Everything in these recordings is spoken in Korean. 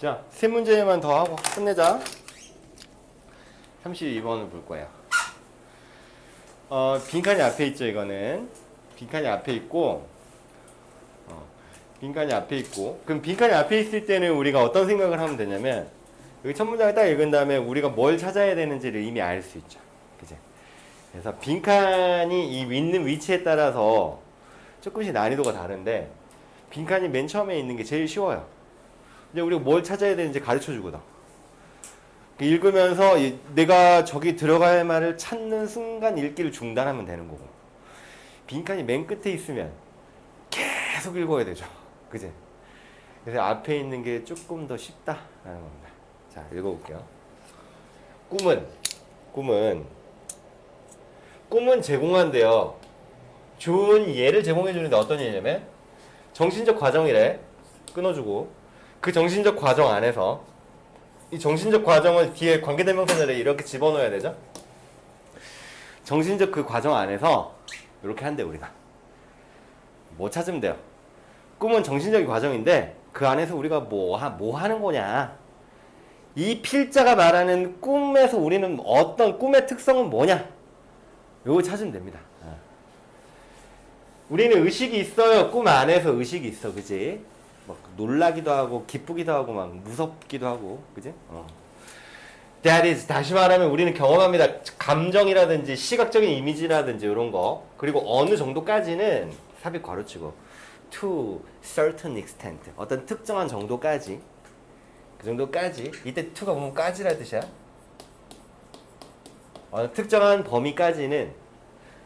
자, 세 문제만 더 하고 끝내자. 32번을 볼 거예요. 어, 빈칸이 앞에 있죠, 이거는. 빈칸이 앞에 있고, 어, 빈칸이 앞에 있고. 그럼 빈칸이 앞에 있을 때는 우리가 어떤 생각을 하면 되냐면, 여기 첫 문장을 딱 읽은 다음에 우리가 뭘 찾아야 되는지를 이미 알 수 있죠. 그지? 그래서 빈칸이 이 있는 위치에 따라서 조금씩 난이도가 다른데, 빈칸이 맨 처음에 있는 게 제일 쉬워요. 이제 우리가 뭘 찾아야 되는지 가르쳐 주거든. 읽으면서 이- 내가 저기 들어갈 말을 찾는 순간 읽기를 중단하면 되는 거고. 빈칸이 맨 끝에 있으면 계속 읽어야 되죠. 그지? 그래서 앞에 있는 게 조금 더 쉽다라는 겁니다. 자, 읽어볼게요. 꿈은, 꿈은, 꿈은 제공한대요. 좋은 예를 제공해 주는데 어떤 예냐면, 정신적 과정이래. 끊어주고, 그 정신적 과정 안에서 이 정신적 과정을 뒤에 관계대명사를 이렇게 집어넣어야 되죠. 정신적 그 과정 안에서 이렇게 한대 우리가 뭐 찾으면 돼요. 꿈은 정신적인 과정인데 그 안에서 우리가 뭐, 하, 뭐 하는 거냐. 이 필자가 말하는 꿈에서 우리는 어떤 꿈의 특성은 뭐냐. 요거 찾으면 됩니다. 어. 우리는 의식이 있어요. 꿈 안에서 의식이 있어. 그지? 막 놀라기도 하고 기쁘기도 하고 막 무섭기도 하고 그지? 어. That is 다시 말하면 우리는 경험합니다. 감정이라든지 시각적인 이미지라든지 이런 거 그리고 어느 정도까지는 삽입 괄호치고 to certain extent 어떤 특정한 정도까지 그 정도까지 이때 to가 보면 까지라 뜻이야. 어느 특정한 범위까지는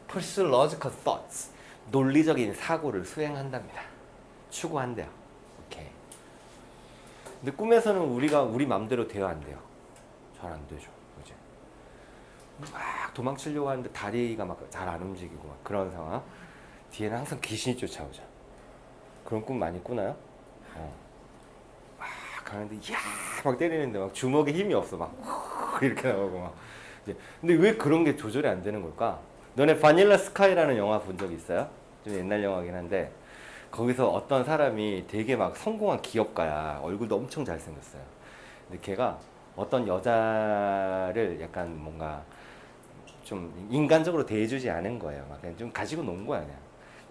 pursue logical thoughts 논리적인 사고를 수행한답니다. 추구한대요. 근데 꿈에서는 우리가 우리 맘대로 돼야 안 돼요. 잘 안 되죠. 그지? 막 도망치려고 하는데 다리가 막 잘 안 움직이고 막 그런 상황. 뒤에는 항상 귀신이 쫓아오죠. 그런 꿈 많이 꾸나요? 어. 막 가는데 야막 때리는데 막 주먹에 힘이 없어 막 이렇게 나오고 막. 이제 근데 왜 그런 게 조절이 안 되는 걸까? 너네 바닐라 스카이라는 영화 본 적 있어요? 좀 옛날 영화긴 한데 거기서 어떤 사람이 되게 막 성공한 기업가야. 얼굴도 엄청 잘생겼어요. 근데 걔가 어떤 여자를 약간 뭔가 좀 인간적으로 대해주지 않은 거예요. 막 그냥 좀 가지고 논 거야, 그냥.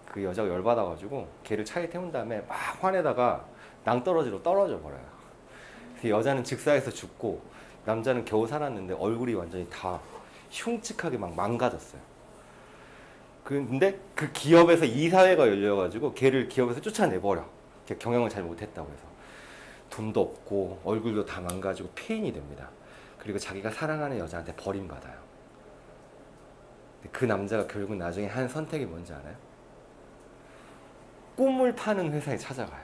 그 여자가 열받아가지고 걔를 차에 태운 다음에 막 화내다가 낭떠러지로 떨어져 버려요. 그 여자는 즉사해서 죽고 남자는 겨우 살았는데 얼굴이 완전히 다 흉측하게 막 망가졌어요. 근데 그 기업에서 이사회가 열려가지고 걔를 기업에서 쫓아내버려. 걔 경영을 잘 못했다고 해서. 돈도 없고 얼굴도 다 망가지고 폐인이 됩니다. 그리고 자기가 사랑하는 여자한테 버림받아요. 그 남자가 결국 나중에 한 선택이 뭔지 알아요? 꿈을 파는 회사에 찾아가요.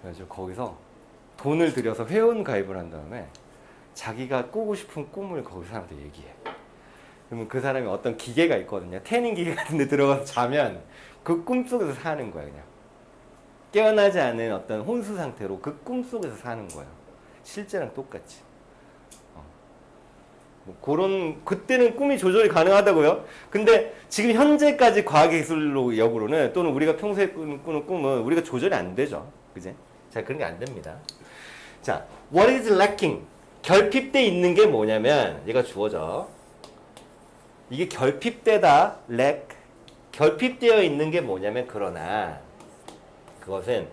그래서 거기서 돈을 들여서 회원 가입을 한 다음에 자기가 꾸고 싶은 꿈을 거기 사람한테 얘기해. 그러면 그 사람이 어떤 기계가 있거든요. 태닝 기계 같은 데 들어가서 자면 그 꿈속에서 사는 거야, 그냥. 깨어나지 않은 어떤 혼수 상태로 그 꿈속에서 사는 거예요. 실제랑 똑같이. 어. 뭐 그런 그때는 꿈이 조절이 가능하다고요. 근데 지금 현재까지 과학기술로 역으로는 또는 우리가 평소에 꾸는, 꿈은 우리가 조절이 안 되죠. 그지? 자, 그런 게 안 됩니다. 자, what is lacking? 결핍돼 있는 게 뭐냐면 얘가 주어져. 이게 결핍되다, lack. 결핍되어 있는 게 뭐냐면 그러나 그것은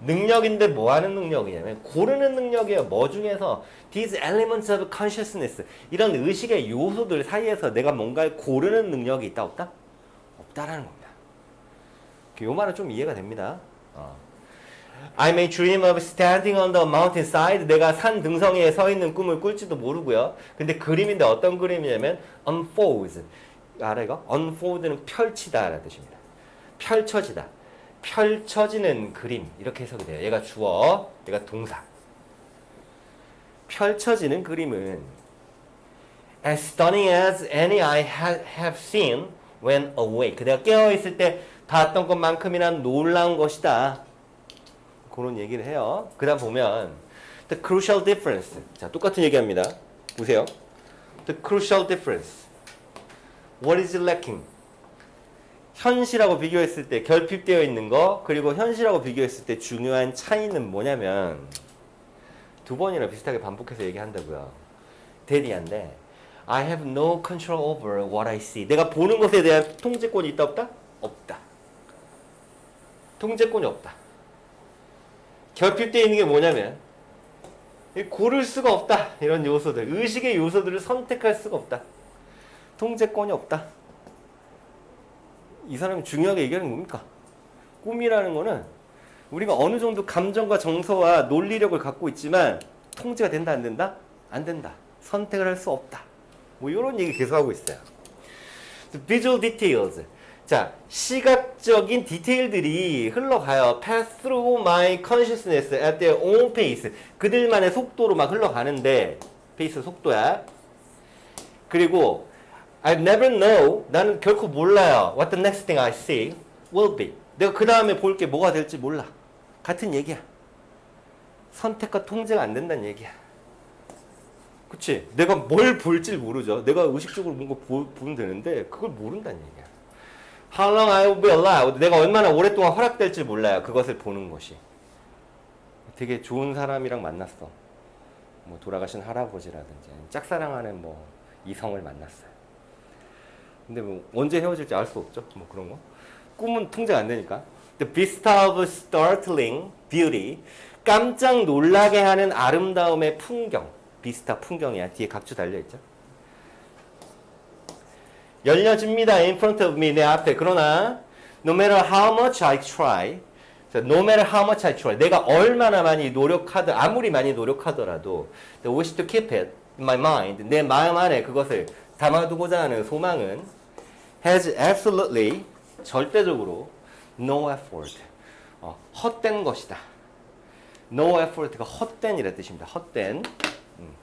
능력인데 뭐 하는 능력이냐면 고르는 능력이에요. 뭐 중에서 these elements of consciousness 이런 의식의 요소들 사이에서 내가 뭔가를 고르는 능력이 있다 없다? 없다라는 겁니다. 요 말은 좀 이해가 됩니다. 어. I may dream of standing on the mountainside. 내가 산 등성이에 서 있는 꿈을 꿀지도 모르고요. 근데 그림인데 어떤 그림이냐면 unfolds. 알아 이거? unfold는 펼치다 라는 뜻입니다. 펼쳐지다. 펼쳐지는 그림 이렇게 해석이 돼요. 얘가 주어, 얘가 동사. 펼쳐지는 그림은 as stunning as any I ha- have seen when awake. 내가 깨어 있을 때 봤던 것만큼이나 놀라운 것이다. 그런 얘기를 해요. 그 다음 보면 the crucial difference. 자, 똑같은 얘기합니다. 보세요. The crucial difference. What is lacking? 현실하고 비교했을 때 결핍되어 있는 거 그리고 현실하고 비교했을 때 중요한 차이는 뭐냐면 두 번이나 비슷하게 반복해서 얘기한다고요. 대리한데 I have no control over what I see. 내가 보는 것에 대한 통제권이 있다 없다? 없다. 통제권이 없다. 결핍되어 있는 게 뭐냐면 이 고를 수가 없다. 이런 요소들, 의식의 요소들을 선택할 수가 없다. 통제권이 없다. 이 사람이 중요하게 얘기하는 게 뭡니까? 꿈이라는 거는 우리가 어느 정도 감정과 정서와 논리력을 갖고 있지만 통제가 된다 안 된다? 안 된다. 선택을 할 수 없다. 뭐 이런 얘기 계속 하고 있어요. visual details. 자, 시각적인 디테일들이 흘러가요. pass through my consciousness at their own pace. 그들만의 속도로 막 흘러가는데 페이스 속도야. 그리고 I never know. 나는 결코 몰라요. What the next thing I see will be. 내가 그 다음에 볼 게 뭐가 될지 몰라. 같은 얘기야. 선택과 통제가 안 된다는 얘기야. 그치? 내가 뭘 볼지 모르죠. 내가 의식적으로 뭔가 보, 보면 되는데 그걸 모른다는 얘기야. How long I will be alive. 내가 얼마나 오랫동안 허락될지 몰라요. 그것을 보는 것이. 되게 좋은 사람이랑 만났어. 뭐 돌아가신 할아버지라든지 짝사랑하는 뭐 이성을 만났어요. 근데 뭐 언제 헤어질지 알 수 없죠. 뭐 그런 거. 꿈은 통제가 안 되니까. The vista of startling beauty. 깜짝 놀라게 하는 아름다움의 풍경. 비스타 풍경이야. 뒤에 각주 달려있죠. 열려집니다. In front of me. 내 앞에. 그러나 no matter how much I try. 자, no matter how much I try. 내가 얼마나 많이 노력하더 아무리 많이 노력하더라도 the wish to keep it in my mind. 내 마음 안에 그것을 담아두고자 하는 소망은 has absolutely 절대적으로 no effort. 어, 헛된 것이다. no effort가 헛된이라 뜻입니다. 헛된. 음.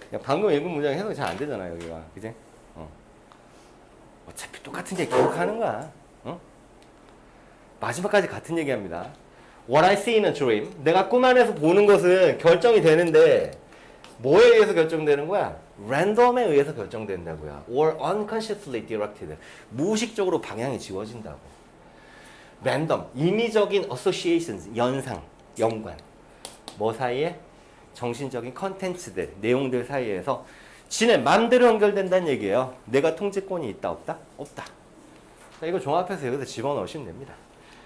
야, 방금 읽은 문장 해석이 잘 안 되잖아 여기가 그지? 어. 어차피 똑같은 얘기 기억하는 거야. 어? 마지막까지 같은 얘기합니다. What I see in a dream. 내가 꿈 안에서 보는 것은 결정이 되는데 뭐에 의해서 결정되는 거야? 랜덤에 의해서 결정된다고요. Or unconsciously directed. 무의식적으로 방향이 지워진다고. 랜덤, 임의적인 associations, 연상, 연관. 뭐 사이에? 정신적인 컨텐츠들, 내용들 사이에서 지네 맘대로 연결된다는 얘기예요. 내가 통제권이 있다, 없다? 없다. 자, 이거 종합해서 여기다 집어넣으시면 됩니다.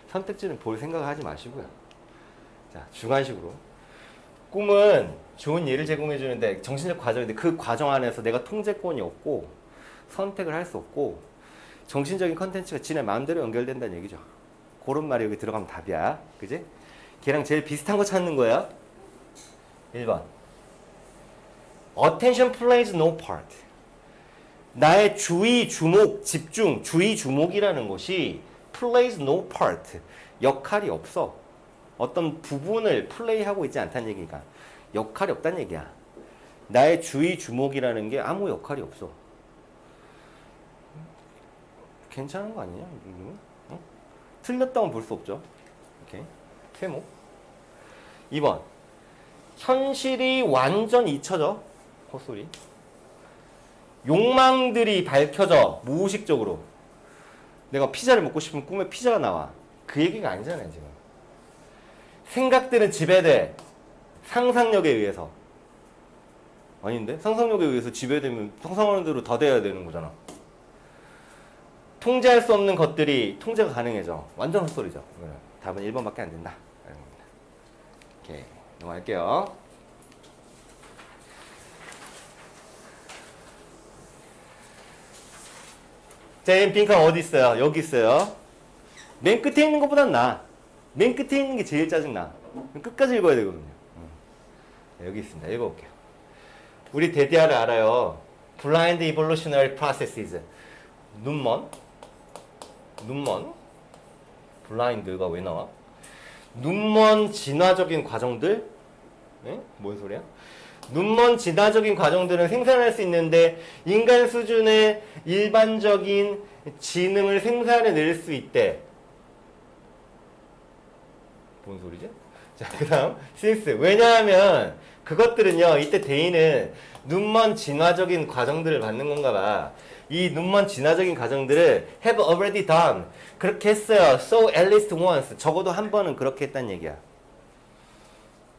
선택지는 볼 생각을 하지 마시고요. 자, 주관식으로. 꿈은 좋은 예를 제공해 주는데 정신적 과정인데 그 과정 안에서 내가 통제권이 없고 선택을 할 수 없고 정신적인 컨텐츠가 지네 마음대로 연결된다는 얘기죠. 그런 말이 여기 들어가면 답이야. 그지? 걔랑 제일 비슷한 거 찾는 거야. 1번. Attention plays no part. 나의 주의, 주목, 집중, 주의, 주목이라는 것이 plays no part. 역할이 없어. 어떤 부분을 플레이하고 있지 않다는 얘기가 역할이 없다는 얘기야. 나의 주의, 주목이라는 게 아무 역할이 없어. 괜찮은 거 아니냐? 이 어? 틀렸다고 볼수 없죠. 오케이. 세모. 2번. 현실이 완전 잊혀져. 헛소리. 욕망들이 밝혀져. 무의식적으로. 내가 피자를 먹고 싶으면 꿈에 피자가 나와. 그 얘기가 아니잖아요, 지금. 생각들은 지배돼. 상상력에 의해서. 아닌데? 상상력에 의해서 지배되면 상상하는 대로 다 돼야 되는 거잖아. 통제할 수 없는 것들이 통제가 가능해져. 완전 헛소리죠. 답은 1번밖에 안 된다. 라는 겁니다. 오케이. 넘어갈게요. 제인 핑크가 어디 있어요? 여기 있어요. 맨 끝에 있는 것보단 나아. 맨 끝에 있는 게 제일 짜증나. 끝까지 읽어야 되거든요. 음. 여기 있습니다. 읽어볼게요. 우리 데디아를 알아요. Blind Evolutionary Processes. 눈먼? 눈먼? 블라인드가 왜 나와? 눈먼 진화적인 과정들? 네? 뭔 소리야? 눈먼 진화적인 과정들은 생산할 수 있는데 인간 수준의 일반적인 지능을 생산해낼 수 있대. 뭔 소리지? 자, 그 다음, since. 왜냐하면 그것들은요, 이때 대인은 눈먼 진화적인 과정들을 받는 건가 봐. 이 눈먼 진화적인 과정들을 have already done. 그렇게 했어요. So at least once. 적어도 한 번은 그렇게 했단 얘기야.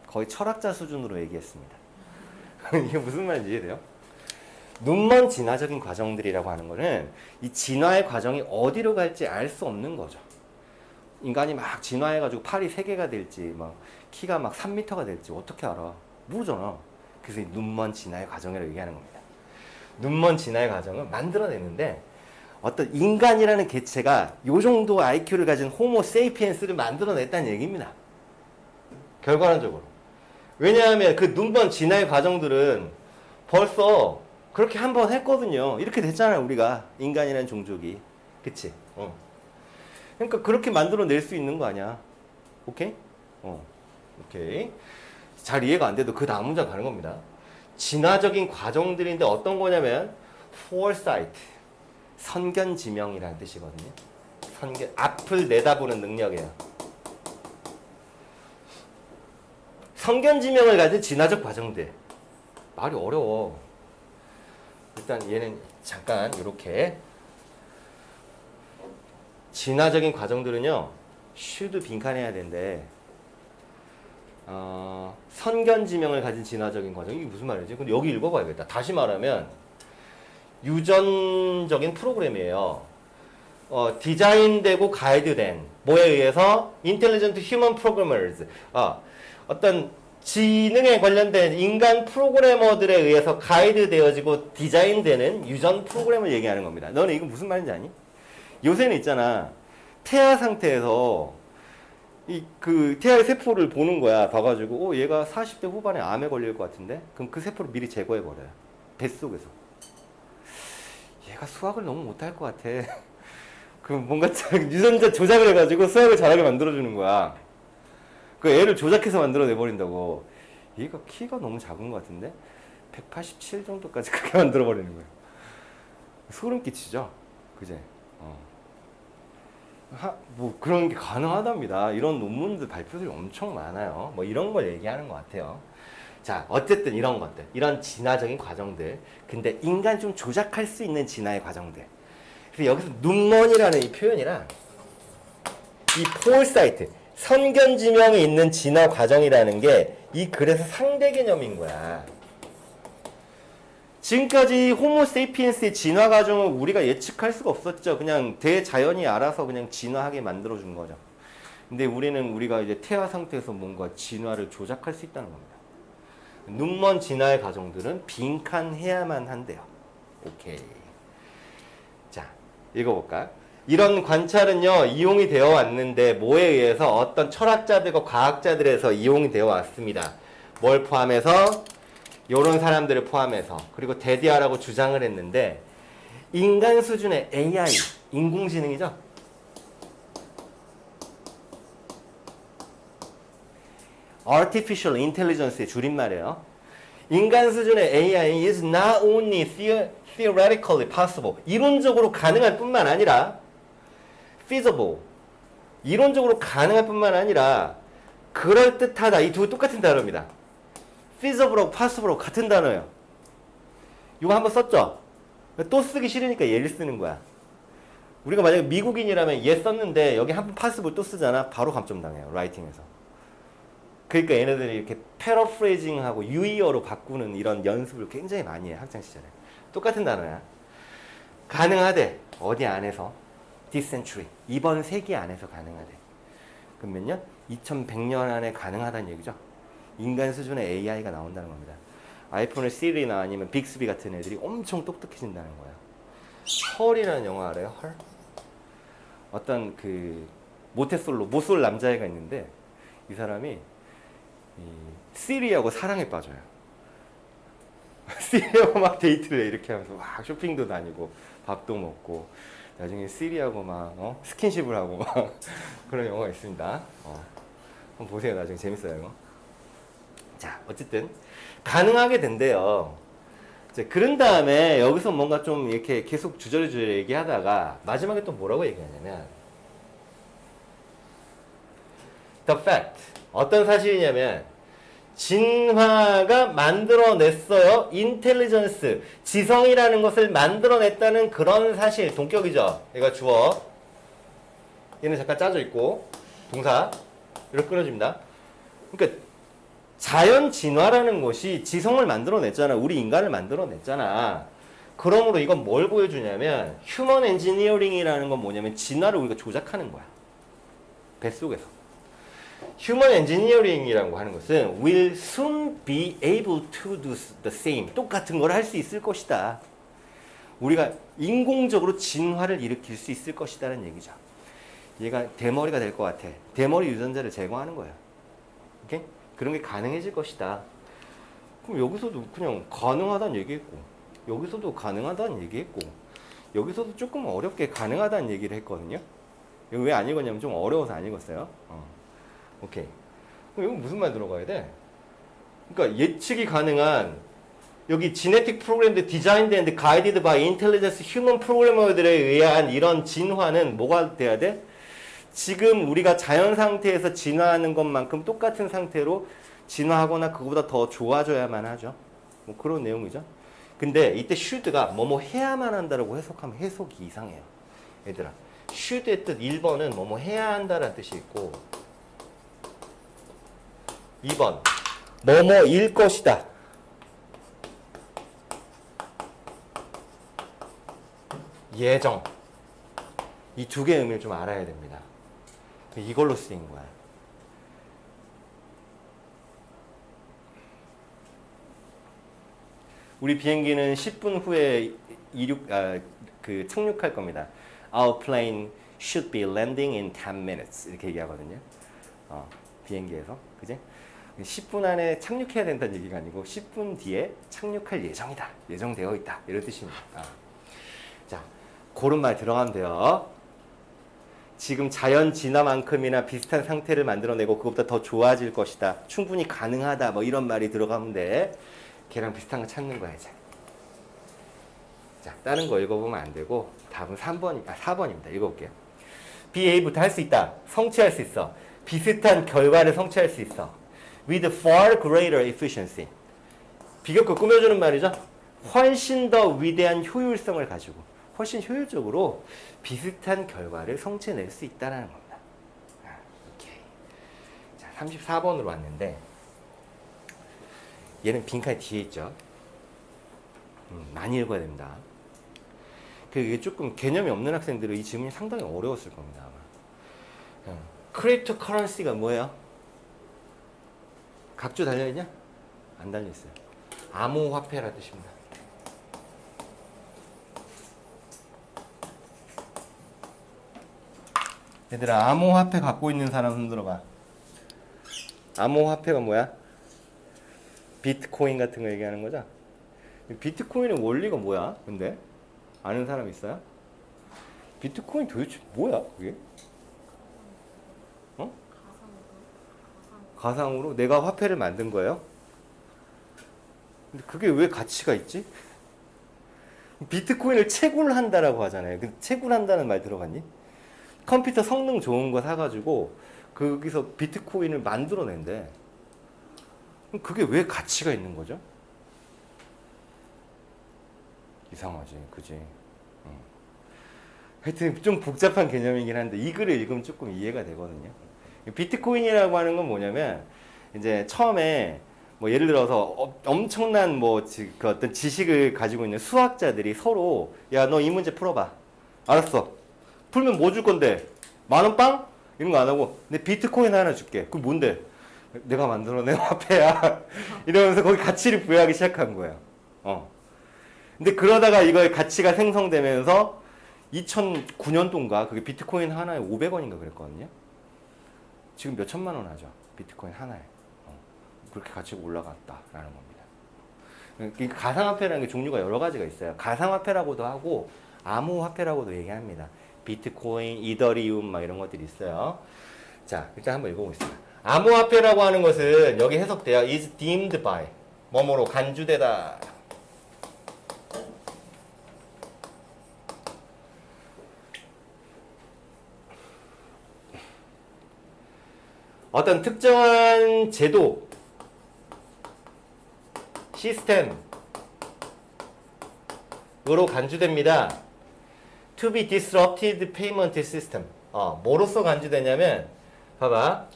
거의 철학자 수준으로 얘기했습니다. 이게 무슨 말인지 이해돼요? 눈먼 진화적인 과정들이라고 하는 거는 이 진화의 과정이 어디로 갈지 알 수 없는 거죠. 인간이 막 진화해가지고 팔이 세 개가 될지, 막 키가 막 3m가 될지 어떻게 알아? 모르잖아. 그래서 이 눈먼 진화의 과정이라고 얘기하는 겁니다. 눈먼 진화의 과정은 만들어내는데 어떤 인간이라는 개체가 요 정도 IQ를 가진 호모 세이피엔스를 만들어냈다는 얘기입니다. 결과론적으로. 왜냐하면 그 눈먼 진화의 과정들은 벌써 그렇게 한 번 했거든요. 이렇게 됐잖아요, 우리가. 인간이라는 종족이. 그치? 어. 그러니까 그렇게 만들어낼 수 있는 거 아니야. 오케이? 어. 오케이. 잘 이해가 안 돼도 그 다음 문장 가는 겁니다. 진화적인 과정들인데 어떤 거냐면 foresight, 선견지명이라는 뜻이거든요. 선견, 앞을 내다보는 능력이에요. 선견지명을 가진 진화적 과정들. 말이 어려워. 일단 얘는 잠깐 이렇게 진화적인 과정들은요 쉴드 빈칸해야 되는데 어, 선견지명을 가진 진화적인 과정 이게 무슨 말이지? 근데 여기 읽어봐야겠다. 다시 말하면 유전적인 프로그램이에요. 어, 디자인되고 가이드된 뭐에 의해서 인텔리전트 휴먼 프로그래머즈 어, 어떤 지능에 관련된 인간 프로그래머들에 의해서 가이드 되어지고 디자인되는 유전 프로그램을 얘기하는 겁니다. 너는 이거 무슨 말인지 아니? 요새는 있잖아. 태아 상태에서 이 그 태아의 세포를 보는 거야. 봐가지고 어 얘가 40대 후반에 암에 걸릴 것 같은데 그럼 그 세포를 미리 제거해 버려요. 뱃속에서. 얘가 수학을 너무 못할 것 같아. 그럼 뭔가 유전자 조작을 해가지고 수학을 잘하게 만들어주는 거야. 그 애를 조작해서 만들어내 버린다고. 얘가 키가 너무 작은 것 같은데 187 정도까지 크게 만들어 버리는 거예요. 소름 끼치죠, 그제? 어. 하, 뭐 그런 게 가능하답니다. 이런 논문들 발표들이 엄청 많아요. 뭐 이런 걸 얘기하는 것 같아요. 자, 어쨌든 이런 것들, 이런 진화적인 과정들. 근데 인간 좀 조작할 수 있는 진화의 과정들. 그래서 여기서 눈먼이라는 이 표현이랑 이 폴사이트, 선견지명이 있는 진화 과정이라는 게 이 글에서 상대 개념인 거야. 지금까지 호모세이피엔스의 진화 과정을 우리가 예측할 수가 없었죠. 그냥 대자연이 알아서 그냥 진화하게 만들어준 거죠. 근데 우리는 우리가 이제 태아 상태에서 뭔가 진화를 조작할 수 있다는 겁니다. 눈먼 진화의 과정들은 빈칸해야만 한대요. 오케이. 자, 읽어볼까요? 이런 관찰은요, 이용이 되어 왔는데, 뭐에 의해서 어떤 철학자들과 과학자들에서 이용이 되어 왔습니다. 뭘 포함해서? 요런 사람들을 포함해서. 그리고 데디아라고 주장을 했는데, 인간 수준의 AI, 인공지능이죠? Artificial Intelligence의 줄임말이에요. 인간 수준의 AI is not only theo- theoretically possible. 이론적으로 가능할 뿐만 아니라 feasible. 이론적으로 가능할 뿐만 아니라 그럴듯하다. 이 두 똑같은 단어입니다. Feasible하고 possible하고 같은 단어예요. 이거 한번 썼죠? 또 쓰기 싫으니까 얘를 쓰는 거야. 우리가 만약에 미국인이라면 얘 썼는데 여기 한번 possible 또 쓰잖아. 바로 감점당해요. 라이팅에서. 그러니까 얘네들이 이렇게 패러프레이징하고 유의어로 바꾸는 이런 연습을 굉장히 많이 해요. 학창 시절에. 똑같은 단어야. 가능하대. 어디 안에서? this century. 이번 세기 안에서 가능하대. 년? 2100년 안에 가능하다는 얘기죠. 인간 수준의 AI가 나온다는 겁니다. 아이폰을 시리나 아니면 빅스비 같은 애들이 엄청 똑똑해진다는 거야. 헐이라는 영화 알아요? 헐? 어떤 그 모태솔로 모쏠 남자애가 있는데 이 사람이 이 시리하고 사랑에 빠져요. 시리하고 막 데이트를 해, 이렇게 하면서 막 쇼핑도 다니고 밥도 먹고 나중에 시리하고 막 어? 스킨십을 하고 막 그런 영화가 있습니다. 어. 한번 보세요. 나중에 재밌어요. 이거. 자, 어쨌든 가능하게 된대요. 이제 그런 다음에 여기서 뭔가 좀 이렇게 계속 주저리주저리 얘기하다가 마지막에 또 뭐라고 얘기하냐면 the fact 어떤 사실이냐면 진화가 만들어냈어요. 인텔리전스, 지성이라는 것을 만들어냈다는 그런 사실, 동격이죠. 얘가 주어. 얘는 잠깐 짜져 있고, 동사. 이렇게 끊어집니다. 그러니까 자연 진화라는 것이 지성을 만들어냈잖아. 우리 인간을 만들어냈잖아. 그러므로 이건 뭘 보여주냐면 휴먼 엔지니어링이라는 건 뭐냐면 진화를 우리가 조작하는 거야. 뱃속에서. 휴먼 엔지니어링이라고 하는 것은 will soon be able to do the same. 똑같은 걸 할 수 있을 것이다. 우리가 인공적으로 진화를 일으킬 수 있을 것이다는 얘기죠. 얘가 대머리가 될 것 같아. 대머리 유전자를 제거하는 거예요. 오케이? 그런 게 가능해질 것이다. 그럼 여기서도 그냥 가능하다는 얘기했고, 여기서도 가능하다는 얘기했고, 여기서도 조금 어렵게 가능하다는 얘기를 했거든요. 이거 왜 안 읽었냐면 좀 어려워서 안 읽었어요. 어. 오케이. 그럼 이거 무슨 말 들어가야 돼? 그러니까 예측이 가능한 여기 programmed, designed and guided by intelligence human programmer들에 의한 이런 진화는 뭐가 돼야 돼? 지금 우리가 자연 상태에서 진화하는 것만큼 똑같은 상태로 진화하거나 그거보다 더 좋아져야만 하죠. 뭐 그런 내용이죠. 근데 이때 should가 뭐뭐 해야만 한다라고 해석하면 해석이 이상해요. 얘들아. should의 뜻 1번은 뭐뭐 해야 한다라는 뜻이 있고 2번 뭐뭐일 것이다. 예정. 이 두 개의 의미를 좀 알아야 됩니다. 이걸로 쓰인 거야. 우리 비행기는 10분 후에 이륙, 아, 그 착륙할 겁니다. Our plane should be landing in 10 minutes. 이렇게 얘기하거든요. 어, 비행기에서. 그지? 10분 안에 착륙해야 된다는 얘기가 아니고 10분 뒤에 착륙할 예정이다. 예정되어 있다. 이런 뜻입니다. 어. 자, 그런 말 들어가면 돼요. 지금 자연 진화만큼이나 비슷한 상태를 만들어내고 그것보다 더 좋아질 것이다. 충분히 가능하다. 뭐 이런 말이 들어가면 돼. 걔랑 비슷한 거 찾는 거야, 이제. 자, 다른 거 읽어보면 안 되고 답은 3번, 아, 4번입니다. 읽어볼게요. be able부터 할 수 있다. 성취할 수 있어. 비슷한 결과를 성취할 수 있어. with far greater efficiency. 비교급 꾸며주는 말이죠. 훨씬 더 위대한 효율성을 가지고 훨씬 효율적으로 비슷한 결과를 성취해낼 수 있다는 겁니다. 아. 자, 34번으로 왔는데 얘는 빈칸 뒤에 있죠. 음, 많이 읽어야 됩니다. 그게 조금 개념이 없는 학생들은 이 질문이 상당히 어려웠을 겁니다. 아마. 크립토 커런시가 뭐예요? 각주 달려있냐? 안 달려있어요. 암호화폐라 뜻입니다. 얘들아 암호화폐 갖고 있는 사람 흔들어봐. 암호화폐가 뭐야? 비트코인 같은 거 얘기하는 거죠? 비트코인의 원리가 뭐야? 근데 아는 사람 있어요? 비트코인 도대체 뭐야? 그게? 어? 가상으로 내가 화폐를 만든 거예요? 근데 그게 왜 가치가 있지? 비트코인을 채굴한다라고 하잖아요. 근데 채굴한다는 말 들어봤니? 컴퓨터 성능 좋은 거 사가지고 거기서 비트코인을 만들어낸대. 그럼 그게 왜 가치가 있는 거죠? 이상하지, 그지? 응. 하여튼 좀 복잡한 개념이긴 한데 이 글을 읽으면 조금 이해가 되거든요. 비트코인이라고 하는 건 뭐냐면 이제 처음에 뭐 예를 들어서 어- 엄청난 뭐 그 어떤 지식을 가지고 있는 수학자들이 서로 야 너 이 문제 풀어봐. 알았어. 풀면 뭐 줄 건데? 만원 빵? 이런 거 안 하고 내 비트코인 하나 줄게. 그 뭔데? 내가 만들어낸 화폐야. 이러면서 거기 가치를 부여하기 시작한 거예요. 어. 근데 그러다가 이거의 가치가 생성되면서 2009년도인가 그게 비트코인 하나에 500원인가 그랬거든요. 지금 몇 천만 원 하죠. 비트코인 하나에. 어. 그렇게 가치가 올라갔다라는 겁니다. 그러니까 가상화폐라는 게 종류가 여러 가지가 있어요. 가상화폐라고도 하고 암호화폐라고도 얘기합니다. 비트코인, 이더리움 막 이런 것들이 있어요. 자, 일단 한번 읽어보겠습니다. 암호화폐라고 하는 것은 여기 해석돼요. is deemed by 뭐뭐로 간주되다. 어떤 특정한 제도 시스템으로 간주됩니다. To be disrupted payment system. 어, 뭐로서 간주되냐면 봐봐.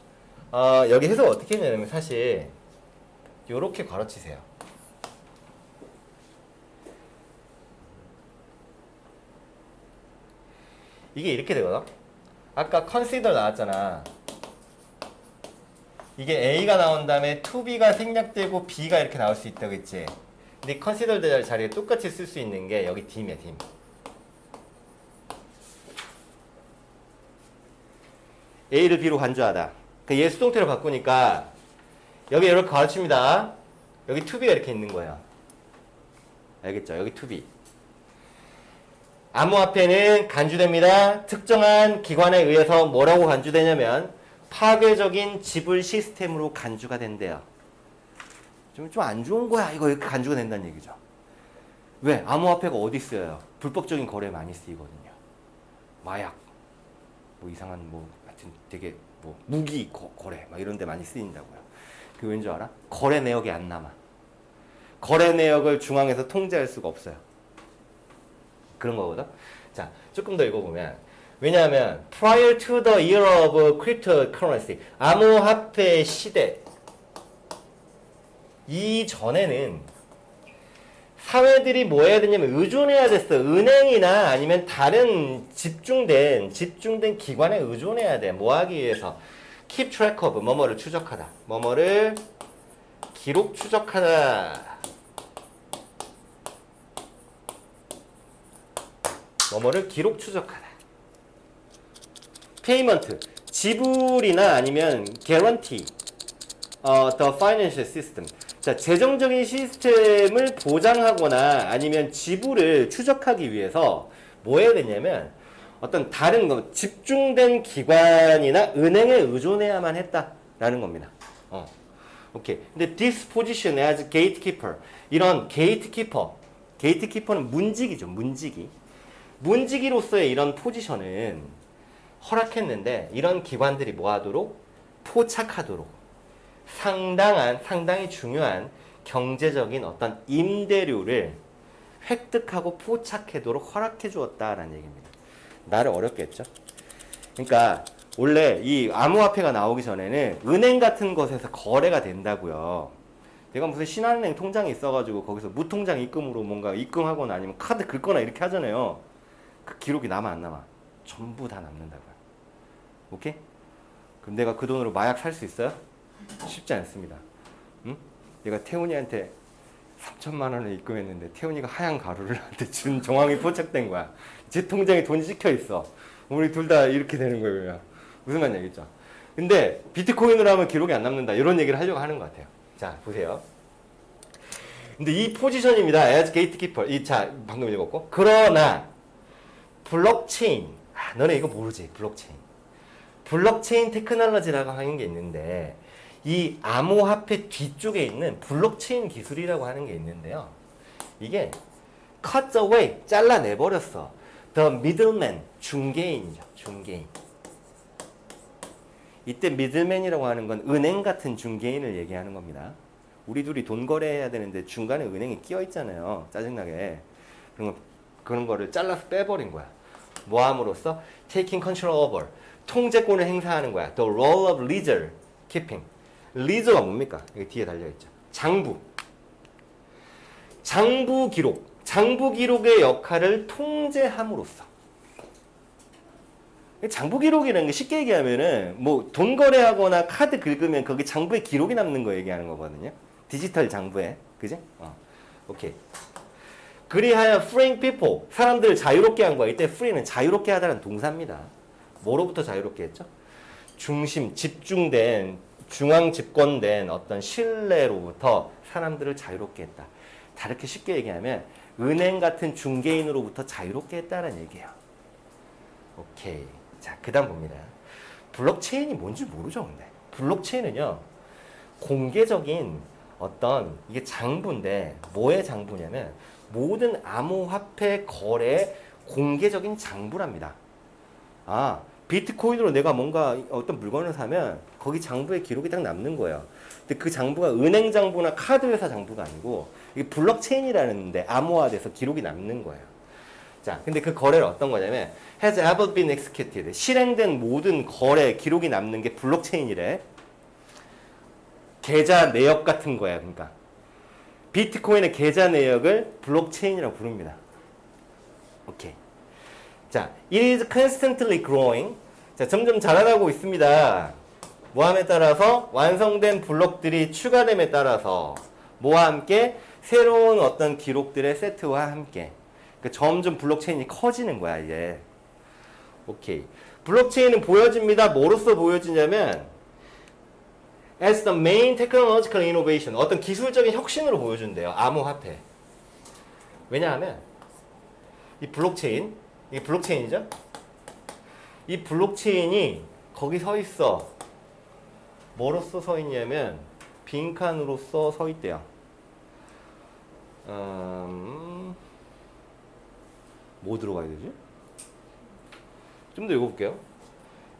어, 여기 해석 어떻게 했냐면 사실 요렇게 괄호치세요. 이게 이렇게 되거든. 아까 consider 나왔잖아. 이게 A가 나온 다음에 2B가 생략되고 B가 이렇게 나올 수 있다고 했지. 근데 consider 될 자리에 똑같이 쓸 수 있는 게 여기 딤이야, 딤. A를 B로 간주하다. 그얘 수동태로 바꾸니까 여기 이렇게 가르칩니다. 여기 be가 이렇게 있는 거예요. 알겠죠? 여기 be. 암호화폐는 간주됩니다. 특정한 기관에 의해서 뭐라고 간주되냐면 파괴적인 지불 시스템으로 간주가 된대요. 좀 좀 안 좋은 거야. 이거 이렇게 간주가 된다는 얘기죠. 왜? 암호화폐가 어디 쓰여요? 불법적인 거래에 많이 쓰이거든요. 마약, 뭐 이상한 뭐 하여튼 되게 뭐 무기 거, 거래 막 이런 데 많이 쓰인다고요. 그 왠지 알아? 거래 내역이 안 남아. 거래 내역을 중앙에서 통제할 수가 없어요. 그런 거거든. 자, 조금 더 읽어보면 왜냐하면 prior to the era of cryptocurrency 암호화폐 시대 이 전에는 사회들이 뭐 해야 되냐면 의존해야 됐어. 은행이나 아니면 다른 집중된 집중된 기관에 의존해야 돼. 뭐 하기 위해서 keep track of 뭐뭐를 추적하다. 뭐뭐를 기록 추적하다. 뭐뭐를 기록 추적하다. 페이먼트 지불이나 아니면 guarantee 어, the financial system. 자, 재정적인 시스템을 보장하거나 아니면 지불을 추적하기 위해서 뭐 해야 되냐면 어떤 다른 거 집중된 기관이나 은행에 의존해야만 했다라는 겁니다. 어. 오케이. 근데 this position as gatekeeper 이런 gatekeeper gatekeeper는 문지기죠. 문지기. 문지기로서의 이런 포지션은 허락했는데 이런 기관들이 뭐 하도록 포착하도록 상당한 상당히 중요한 경제적인 어떤 임대료를 획득하고 포착하도록 허락해 주었다라는 얘기입니다. 나를 어렵게 했죠. 그러니까 원래 이 암호화폐가 나오기 전에는 은행 같은 곳에서 거래가 된다고요. 내가 무슨 신한은행 통장이 있어가지고 거기서 무통장 입금으로 뭔가 입금하거나 아니면 카드 긁거나 이렇게 하잖아요. 그 기록이 남아 안 남아? 전부 다 남는다고요. 오케이? 그럼 내가 그 돈으로 마약 살 수 있어요? 쉽지 않습니다. 응? 내가 태훈이한테 3천만 원을 입금했는데 태훈이가 하얀 가루를 나한테 준 정황이 포착된 거야. 제 통장에 돈이 찍혀 있어. 우리 둘 다 이렇게 되는 거예요. 무슨 말인지 알겠죠? 근데 비트코인으로 하면 기록이 안 남는다. 이런 얘기를 하려고 하는 것 같아요. 자, 보세요. 근데 이 포지션입니다. as gatekeeper. 이, 자, 방금 읽었고. 그러나, 블록체인. 아, 너네 이거 모르지? 블록체인. 블록체인 테크놀로지라고 하는 게 있는데, 이 암호화폐 뒤쪽에 있는 블록체인 기술이라고 하는 게 있는데요. 이게 cut away, 잘라내버렸어. the middleman, 중개인이죠. 중개인. 이때 미들맨이라고 하는 건 은행 같은 중개인을 얘기하는 겁니다. 우리 둘이 돈 거래해야 되는데 중간에 은행이 끼어 있잖아요. 짜증나게. 그런 거, 그런 거를 잘라서 빼버린 거야. 뭐 함으로써 taking control over 통제권을 행사하는 거야. the role of ledger keeping. 리저가 뭡니까? 여기 뒤에 달려있죠. 장부. 장부 기록. 장부 기록의 역할을 통제함으로써. 장부 기록이라는 게 쉽게 얘기하면은 뭐 돈 거래하거나 카드 긁으면 거기 장부에 기록이 남는 거 얘기하는 거거든요. 디지털 장부에. 그지? 어. 오케이. 그리하여 freeing people. 사람들을 자유롭게 한 거야. 이때 free는 자유롭게 하다는 동사입니다. 뭐로부터 자유롭게 했죠? 중심, 집중된 중앙 집권된 어떤 신뢰로부터 사람들을 자유롭게 했다. 다르게 쉽게 얘기하면 은행 같은 중개인으로부터 자유롭게 했다는 얘기예요. 오케이. 자, 그 다음 봅니다. 블록체인이 뭔지 모르죠, 근데. 블록체인은요. 공개적인 어떤 이게 장부인데 뭐의 장부냐면 모든 암호화폐 거래 공개적인 장부랍니다. 아, 비트코인으로 내가 뭔가 어떤 물건을 사면 거기 장부에 기록이 딱 남는 거예요. 근데 그 장부가 은행 장부나 카드 회사 장부가 아니고 이게 블록체인이라는데 암호화돼서 기록이 남는 거예요. 자, 근데 그 거래를 어떤 거냐면 has ever been executed 실행된 모든 거래 기록이 남는 게 블록체인이래. 계좌 내역 같은 거야, 그러니까. 비트코인의 계좌 내역을 블록체인이라고 부릅니다. 오케이. 자, it is constantly growing. 자, 점점 자라나고 있습니다. 모함에 따라서 완성된 블록들이 추가됨에 따라서 뭐와 함께 새로운 어떤 기록들의 세트와 함께 그 점점 블록체인이 커지는 거야 이제. 오케이. 블록체인은 보여집니다. 뭐로써 보여지냐면 as the main technological innovation 어떤 기술적인 혁신으로 보여준대요. 암호화폐. 왜냐하면 이 블록체인 이게 블록체인이죠? 이 블록체인이 거기 서 있어. 뭐로써 서 있냐면 빈칸으로써 서 있대요. 음, 뭐 들어가야 되지? 좀 더 읽어볼게요.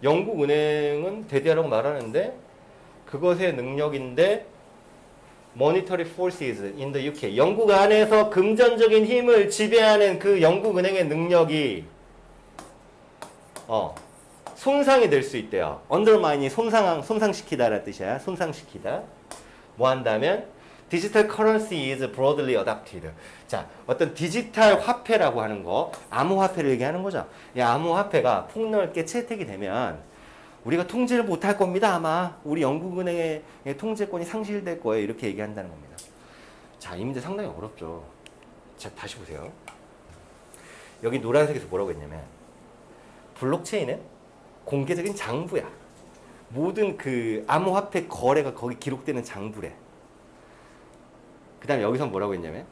영국 은행은 대대하라고 말하는데 그것의 능력인데 Monetary Forces in the UK 영국 안에서 금전적인 힘을 지배하는 그 영국 은행의 능력이 어 손상이 될 수 있대요. undermine이 손상 손상시키다라는 뜻이야. 손상시키다. 뭐 한다면 디지털 커런시 is broadly adopted. 자, 어떤 디지털 화폐라고 하는 거, 암호화폐를 얘기하는 거죠. 이 암호화폐가 폭넓게 채택이 되면 우리가 통제를 못할 겁니다. 아마 우리 영국은행의 통제권이 상실될 거예요. 이렇게 얘기한다는 겁니다. 자, 이 문제 상당히 어렵죠. 자, 다시 보세요. 여기 노란색에서 뭐라고 했냐면 블록체인은 공개적인 장부야. 모든 그 암호화폐 거래가 거기 기록되는 장부래. 그 다음에 여기서 뭐라고 했냐면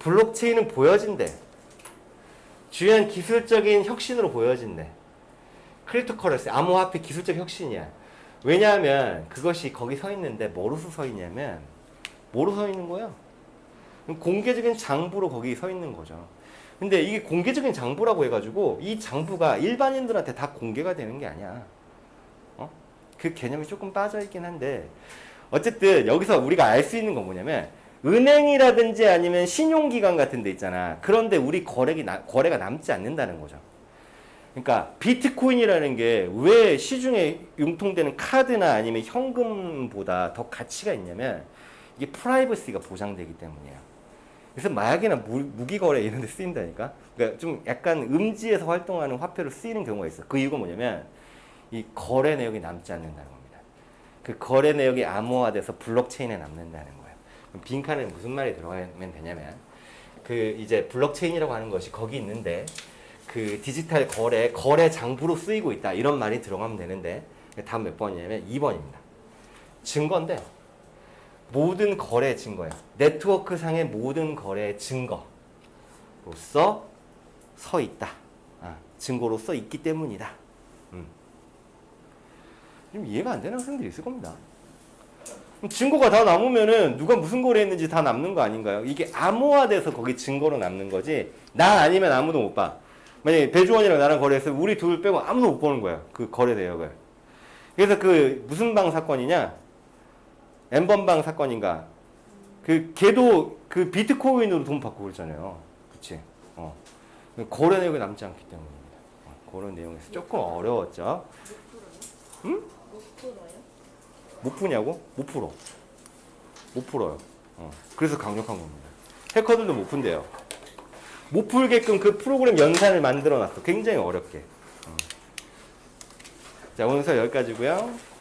블록체인은 보여진대. 주요한 기술적인 혁신으로 보여진대. 크립토커런시, 암호화폐 기술적 혁신이야. 왜냐하면 그것이 거기 서 있는데 뭐로서 서 있냐면 뭐로 서 있는 거야? 공개적인 장부로 거기 서 있는 거죠. 근데 이게 공개적인 장부라고 해가지고 이 장부가 일반인들한테 다 공개가 되는 게 아니야. 어? 그 개념이 조금 빠져 있긴 한데 어쨌든 여기서 우리가 알 수 있는 건 뭐냐면 은행이라든지 아니면 신용기관 같은 데 있잖아. 그런데 우리 거래기 나- 거래가 남지 않는다는 거죠. 그러니까 비트코인이라는 게 왜 시중에 융통되는 카드나 아니면 현금보다 더 가치가 있냐면 이게 프라이버시가 보장되기 때문이에요. 그래서 마약이나 무, 무기거래 이런 데 쓰인다니까. 그러니까 좀 약간 음지에서 활동하는 화폐로 쓰이는 경우가 있어. 그 이유가 뭐냐면 이 거래 내역이 남지 않는다는 겁니다. 그 거래 내역이 암호화돼서 블록체인에 남는다는 거예요. 그럼 빈칸에 무슨 말이 들어가면 되냐면 그 이제 블록체인이라고 하는 것이 거기 있는데 그 디지털 거래 거래 장부로 쓰이고 있다 이런 말이 들어가면 되는데 다음 몇 번이냐면 2번입니다. 증거인데 모든 거래 증거예요. 네트워크 상의 모든 거래 증거로서 서 있다. 아, 증거로서 있기 때문이다. 음. 좀 이해가 안 되는 학생들이 있을 겁니다. 증거가 다 남으면은 누가 무슨 거래했는지 다 남는 거 아닌가요? 이게 암호화돼서 거기 증거로 남는 거지. 나 아니면 아무도 못 봐. 만약에 배주원이랑 나랑 거래했으면 우리 둘 빼고 아무도 못 보는 거야. 그 거래 내역을. 그래서 그 무슨 방 사건이냐? 엠번방 사건인가? 그 걔도 그 비트코인으로 돈 받고 그러잖아요. 그치? 어. 거래 내역이 남지 않기 때문입니다. 어, 그런 내용에서 조금 어려웠죠. 응? 못 푸냐고? 못 풀어. 못 풀어요. 어. 그래서 강력한 겁니다. 해커들도 못 푼대요. 못 풀게끔 그 프로그램 연산을 만들어 놨어. 굉장히 어렵게. 어. 자, 오늘 수업 여기까지고요